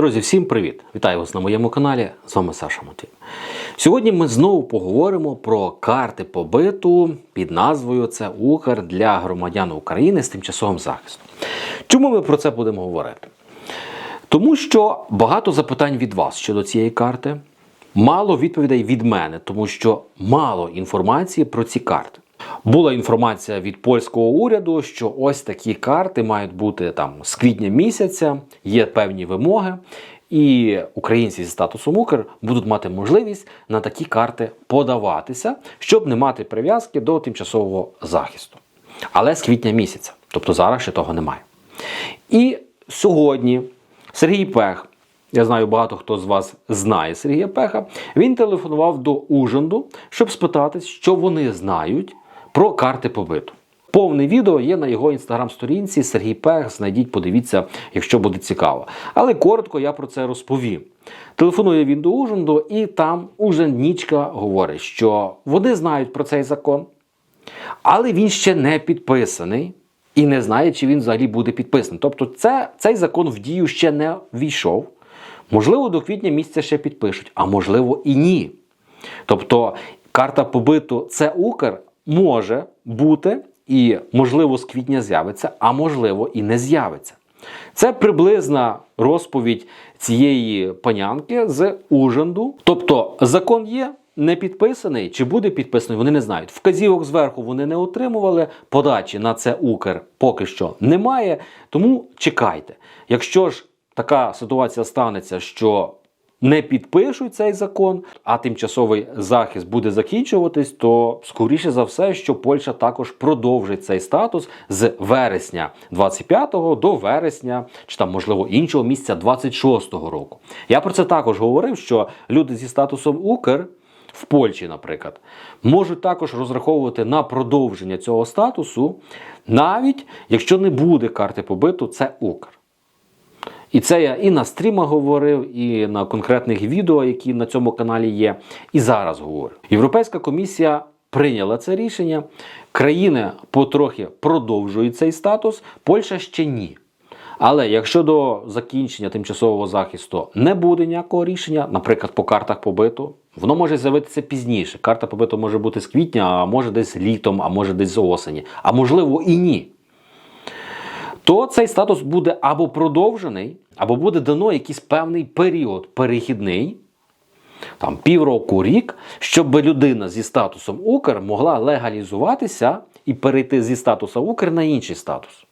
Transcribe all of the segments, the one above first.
Друзі, всім привіт! Вітаю вас на моєму каналі. З вами Саша Матвій. Сьогодні ми знову поговоримо про карти побиту під назвою Це Укр для громадян України з тимчасовим захистом. Чому ми про це будемо говорити? Тому що багато запитань від вас щодо цієї карти, мало відповідей від мене, тому що мало інформації про ці карти. Була інформація від польського уряду, що ось такі карти мають бути там з квітня місяця, є певні вимоги, і українці зі статусом Укр будуть мати можливість на такі карти подаватися, щоб не мати прив'язки до тимчасового захисту. Але з квітня місяця, тобто зараз ще того немає. І сьогодні Сергій Пех, я знаю, багато хто з вас знає Сергія Пеха, він телефонував до Ужанду, щоб спитатись, що вони знають про карти побиту. Повне відео є на його інстаграм-сторінці Сергій Пех. Знайдіть, подивіться, якщо буде цікаво. Але коротко я про це розповім. Телефонує він до Ужанду, і там Ужанднічка говорить, що вони знають про цей закон, але він ще не підписаний і не знає, чи він взагалі буде підписаний. Тобто, це, цей закон в дію ще не війшов. Можливо, до квітня місяця ще підпишуть, а можливо і ні. Тобто, карта побиту це Укр може бути і, можливо, з квітня з'явиться, а можливо, і не з'явиться. Це приблизна розповідь цієї панянки з Ужанду. Тобто, закон є. Не підписаний чи буде підписаний, вони не знають. Вказівок зверху вони не отримували. Подачі на це Укр поки що немає. Тому чекайте. Якщо ж така ситуація станеться, що не підпишуть цей закон, а тимчасовий захист буде закінчуватись, то скоріше за все, що Польща також продовжить цей статус з вересня 25-го до вересня, чи там можливо іншого місяця 26-го року. Я про це також говорив, що люди зі статусом Укр. В Польщі, наприклад, можуть також розраховувати на продовження цього статусу, навіть якщо не буде карти побиту, це Укр. І це я і на стрімах говорив, і на конкретних відео, які на цьому каналі є, і зараз говорю. Європейська комісія прийняла це рішення. Країни потрохи продовжують цей статус, Польща ще ні. Але якщо до закінчення тимчасового захисту не буде ніякого рішення, наприклад, по картах побиту, воно може з'явитися пізніше. Карта побиту може бути з квітня, а може десь літом, а може десь з осені, а можливо і ні то цей статус буде або продовжений, або буде дано якийсь певний період перехідний, там півроку, рік, щоб людина зі статусом Укр могла легалізуватися і перейти зі статусу Укр на інший статус.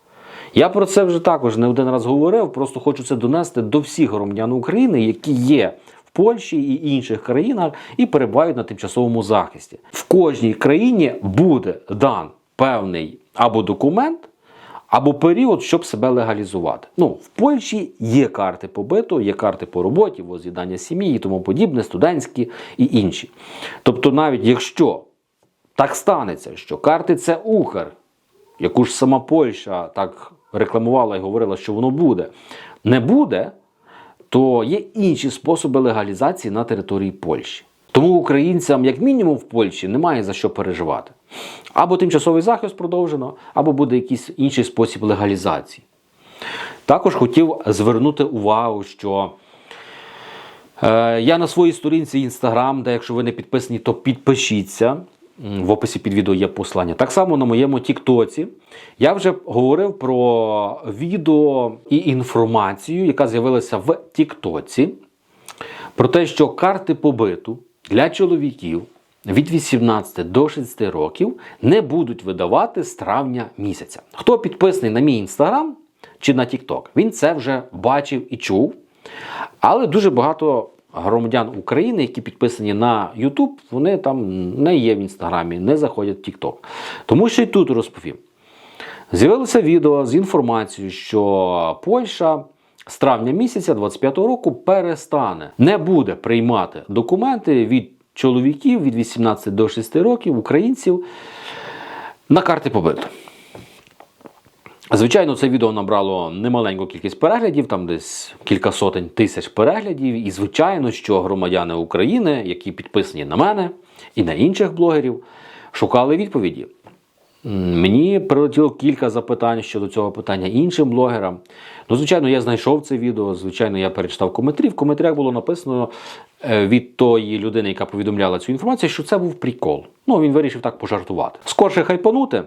Я про це вже також не один раз говорив, просто хочу це донести до всіх громадян України, які є в Польщі і інших країнах і перебувають на тимчасовому захисті. В кожній країні буде дан певний або документ або період, щоб себе легалізувати. Ну, в Польщі є карти побиту, є карти по роботі, воз'їдання сім'ї і тому подібне, студентські і інші. Тобто, навіть якщо так станеться, що карти це Ухар, яку ж сама Польща так рекламувала і говорила, що воно буде, не буде, то є інші способи легалізації на території Польщі. Тому українцям, як мінімум, в Польщі немає за що переживати. Або тимчасовий захист продовжено, або буде якийсь інший спосіб легалізації. Також хотів звернути увагу, що е, я на своїй сторінці Instagram, де якщо ви не підписані, то підпишіться. В описі під відео є послання. Так само на моєму Тіктоці я вже говорив про відео і інформацію, яка з'явилася в Тіктоці, про те, що карти побиту для чоловіків від 18 до 60 років не будуть видавати з травня місяця. Хто підписаний на мій інстаграм чи на Тікток, він це вже бачив і чув. Але дуже багато громадян України, які підписані на YouTube, вони там не є в інстаграмі, не заходять в Тікток. Тому що і тут розповім. З'явилося відео з інформацією, що Польща з травня місяця 25 року перестане, не буде приймати документи від чоловіків від 18 до 6 років, українців, на карти побиту. Звичайно, це відео набрало немаленьку кількість переглядів, там десь кілька сотень тисяч переглядів. І, звичайно, що громадяни України, які підписані на мене і на інших блогерів, шукали відповіді. Мені прилетіло кілька запитань щодо цього питання іншим блогерам. Ну, звичайно, я знайшов це відео. Звичайно, я перечитав коментарі. В коментарях було написано е, від тої людини, яка повідомляла цю інформацію, що це був прикол. Ну, він вирішив так пожартувати. Скорше хайпанути,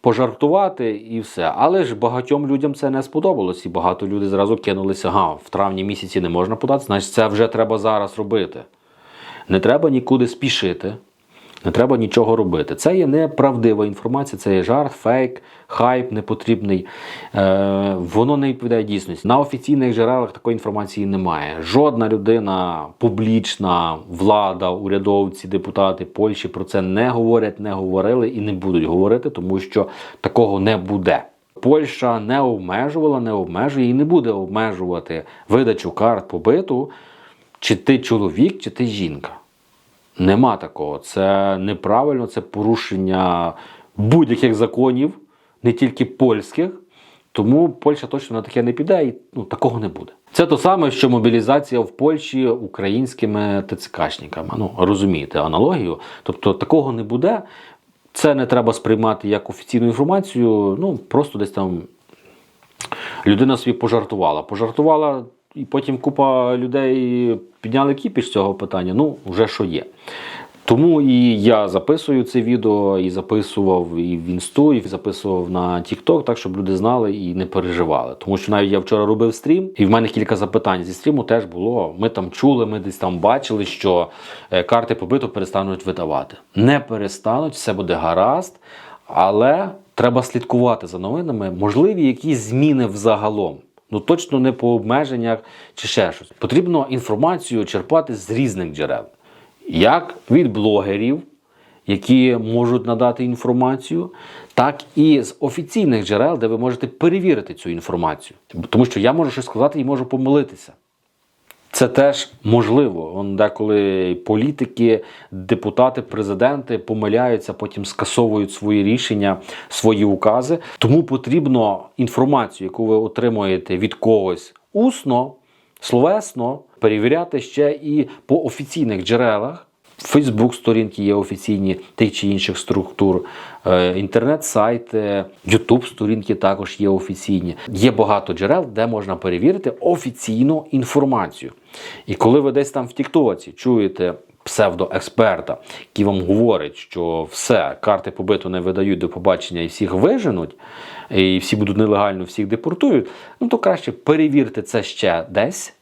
пожартувати і все. Але ж багатьом людям це не сподобалось, і багато людей зразу кинулися. Ага, в травні місяці не можна подати, значить це вже треба зараз робити. Не треба нікуди спішити. Не треба нічого робити. Це є неправдива інформація, це є жарт, фейк, хайп непотрібний. Е, воно не відповідає дійсності. На офіційних джерелах такої інформації немає. Жодна людина, публічна влада, урядовці, депутати Польщі про це не говорять, не говорили і не будуть говорити, тому що такого не буде. Польща не обмежувала, не обмежує і не буде обмежувати видачу карт побиту, чи ти чоловік, чи ти жінка. Нема такого. Це неправильно, це порушення будь-яких законів, не тільки польських. Тому Польща точно на таке не піде і ну, такого не буде. Це то саме, що мобілізація в Польщі українськими ТЦКшниками. Ну, розумієте аналогію. Тобто такого не буде. Це не треба сприймати як офіційну інформацію. Ну, просто десь там людина собі пожартувала. Пожартувала, і потім купа людей підняли кіпіш цього питання. Ну, вже що є. Тому і я записую це відео, і записував і в інсту, і записував на TikTok, так щоб люди знали і не переживали. Тому що навіть я вчора робив стрім, і в мене кілька запитань зі стріму теж було. Ми там чули, ми десь там бачили, що е, карти побиту перестануть видавати. Не перестануть, все буде гаразд, але треба слідкувати за новинами. Можливі якісь зміни взагалом. Ну точно не по обмеженнях чи ще щось. Потрібно інформацію черпати з різних джерел, як від блогерів, які можуть надати інформацію, так і з офіційних джерел, де ви можете перевірити цю інформацію. Тому що я можу щось сказати і можу помилитися. Це теж можливо. Он деколи політики, депутати, президенти помиляються, потім скасовують свої рішення, свої укази. Тому потрібно інформацію, яку ви отримуєте від когось усно, словесно, перевіряти ще і по офіційних джерелах. Фейсбук сторінки є офіційні тих чи інших структур, е, інтернет-сайти, Ютуб сторінки також є офіційні. Є багато джерел, де можна перевірити офіційну інформацію. І коли ви десь там в Тіктоці чуєте псевдоексперта, який вам говорить, що все, карти побиту не видають до побачення і всіх виженуть, і всі будуть нелегально, всіх депортують, ну то краще перевірте це ще десь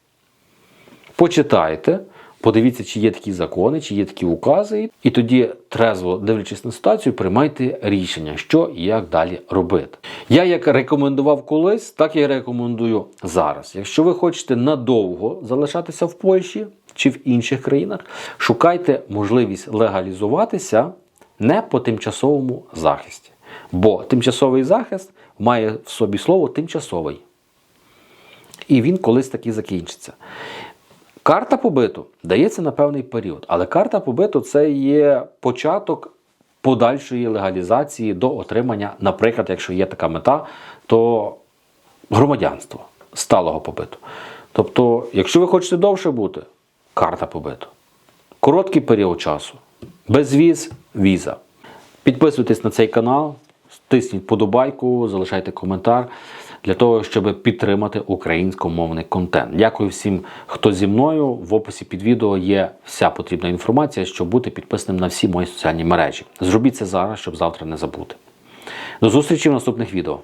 почитайте, подивіться, чи є такі закони, чи є такі укази, і тоді, трезво дивлячись на ситуацію, приймайте рішення, що і як далі робити. Я як рекомендував колись, так і рекомендую зараз. Якщо ви хочете надовго залишатися в Польщі чи в інших країнах, шукайте можливість легалізуватися не по тимчасовому захисті. Бо тимчасовий захист має в собі слово тимчасовий. І він колись таки закінчиться. Карта побиту дається на певний період, але карта побиту це є початок подальшої легалізації до отримання, наприклад, якщо є така мета, то громадянство сталого побиту. Тобто, якщо ви хочете довше бути, карта побиту. Короткий період часу. Безвіз, віза. Підписуйтесь на цей канал, тисніть подобайку, залишайте коментар для того, щоб підтримати українськомовний контент. Дякую всім, хто зі мною. В описі під відео є вся потрібна інформація, щоб бути підписаним на всі мої соціальні мережі. Зробіть це зараз, щоб завтра не забути. До зустрічі в наступних відео.